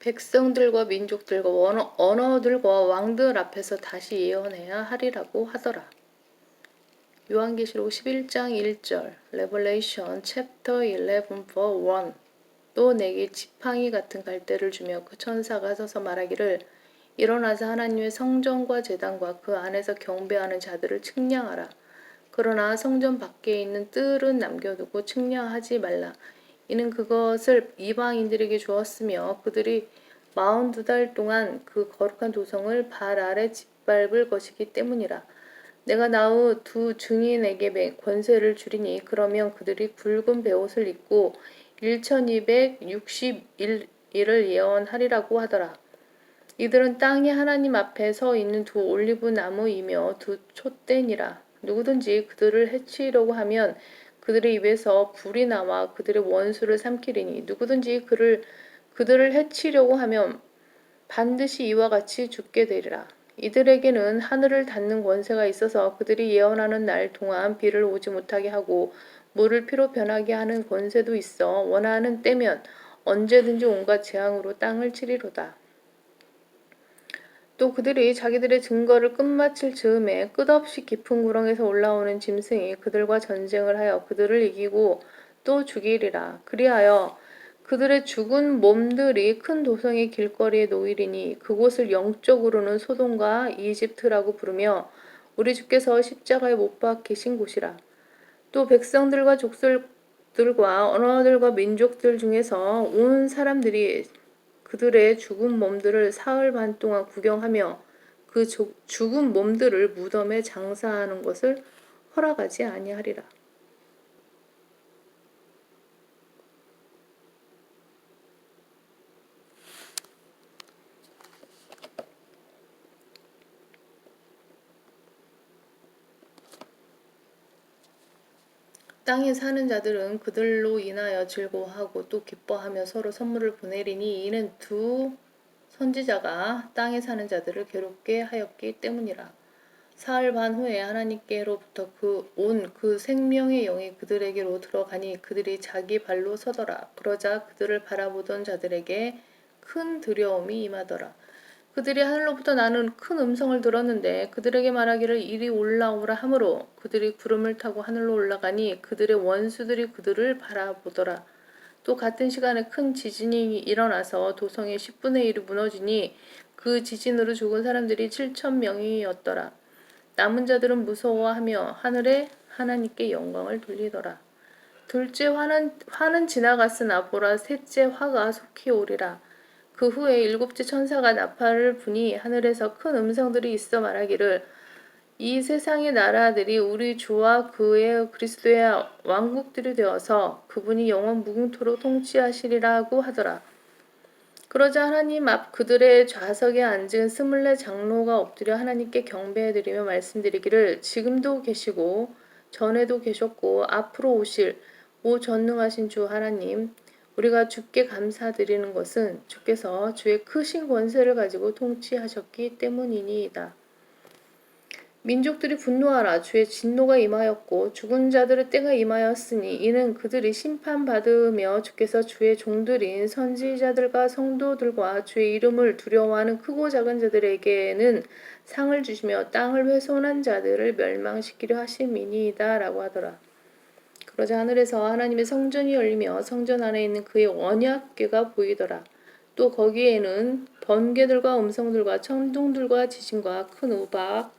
백성들과 민족들과 언어, 언어들과 왕들 앞에서 다시 예언해야 하리라고 하더라. 요한계시록 11장 1절 레벌레이션 챕터 11 verse 1또 내게 지팡이 같은 갈대를 주며 그 천사가 서서 말하기를 일어나서 하나님의 성전과 제단과 그 안에서 경배하는 자들을 측량하라. 그러나 성전 밖에 있는 뜰은 남겨두고 측량하지 말라. 이는 그것을 이방인들에게 주었으며 그들이 마흔두 달 동안 그 거룩한 도성을 발 아래 짓밟을 것이기 때문이라. 내가 나후 두 증인에게 매- 권세를 주리니 그러면 그들이 굵은 베옷을 입고 1261일을 예언하리라고 하더라. 이들은 땅이 하나님 앞에 서 있는 두 올리브 나무이며 두 촛대니라. 누구든지 그들을 해치려고 하면 그들의 입에서 불이 나와 그들의 원수를 삼키리니 누구든지 그를 그들을 해치려고 하면 반드시 이와 같이 죽게 되리라. 이들에게는 하늘을 닫는 권세가 있어서 그들이 예언하는 날 동안 비를 오지 못하게 하고 물을 피로 변하게 하는 권세도 있어 원하는 때면 언제든지 온갖 재앙으로 땅을 치리로다. 또 그들이 자기들의 증거를 끝마칠 즈음에 끝없이 깊은 구렁에서 올라오는 짐승이 그들과 전쟁을 하여 그들을 이기고 또 죽이리라. 그리하여 그들의 죽은 몸들이 큰 도성의 길거리에 놓이리니 그곳을 영적으로는 소돔과 이집트라고 부르며 우리 주께서 십자가에 못 박히신 곳이라. 또 백성들과 족속들과 언어들과 민족들 중에서 온 사람들이 그들의 죽은 몸들을 사흘 반 동안 구경하며 그 조- 죽은 몸들을 무덤에 장사하는 것을 허락하지 아니하리라. 땅에 사는 자들은 그들로 인하여 즐거워하고 또 기뻐하며 서로 선물을 보내리니 이는 두 선지자가 땅에 사는 자들을 괴롭게 하였기 때문이라. 사흘 반 후에 하나님께로부터 그 온그 생명의 영이 그들에게로 들어가니 그들이 자기 발로 서더라. 그러자 그들을 바라보던 자들에게 큰 두려움이 임하더라. 그들이 하늘로부터 나는 큰 음성을 들었는데 그들에게 말하기를 이리 올라오라 하므로 그들이 구름을 타고 하늘로 올라가니 그들의 원수들이 그들을 바라보더라. 또 같은 시간에 큰 지진이 일어나서 도성의 10분의 1이 무너지니 그 지진으로 죽은 사람들이 7천 명이었더라. 남은 자들은 무서워하며 하늘에 하나님께 영광을 돌리더라. 둘째 화는, 화는 지나갔으나 보라 셋째 화가 속히 오리라. 그 후에 일곱째 천사가 나팔을 부니 하늘에서 큰 음성들이 있어 말하기를 이 세상의 나라들이 우리 주와 그의 그리스도의 왕국들이 되어서 그분이 영원 무궁토록 통치하시리라고 하더라. 그러자 하나님 앞 그들의 좌석에 앉은 스물네 장로가 엎드려 하나님께 경배해드리며 말씀드리기를 지금도 계시고 전에도 계셨고 앞으로 오실 오 전능하신 주 하나님 우리가 주께 감사드리는 것은 주께서 주의 크신 권세를 가지고 통치하셨기 때문이니이다. 민족들이 분노하라 주의 진노가 임하였고 죽은 자들의 때가 임하였으니 이는 그들이 심판받으며 주께서 주의 종들인 선지자들과 성도들과 주의 이름을 두려워하는 크고 작은 자들에게는 상을 주시며 땅을 훼손한 자들을 멸망시키려 하심이니이다 라고 하더라. 그러자 하늘에서 하나님의 성전이 열리며 성전 안에 있는 그의 언약궤가 보이더라. 또 거기에는 번개들과 음성들과 천둥들과 지진과 큰 우박